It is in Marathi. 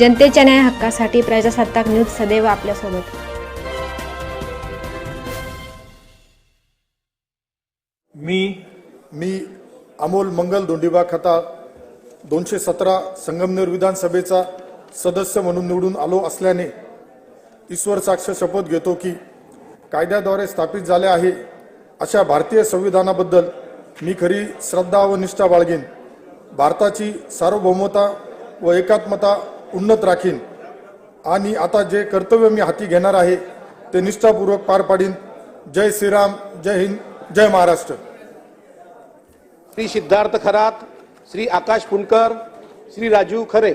जनतेच्या न्याय हक्कासाठी प्रजासत्ताक न्यूज सदैव आपल्यासोबत. मी मी अमोल मंगल दोंडीबा खता दोनशे सतरा संगमनेर विधानसभेचा सदस्य म्हणून निवडून आलो असल्याने ईश्वर साक्ष शपथ घेतो की कायद्याद्वारे स्थापित झाले आहे अशा भारतीय संविधानाबद्दल मी खरी श्रद्धा व निष्ठा बाळगेन. भारताची सार्वभौमता व एकात्मता उन्नत राखीन. आणि आता जे कर्तव्य मी हाती घेणार आहे ते निष्ठापूर्वक पार पाडीन. जय श्रीराम जय हिंद जय महाराष्ट्र. श्री सिद्धार्थ खरात श्री आकाश पुणकर श्री राजू खरे.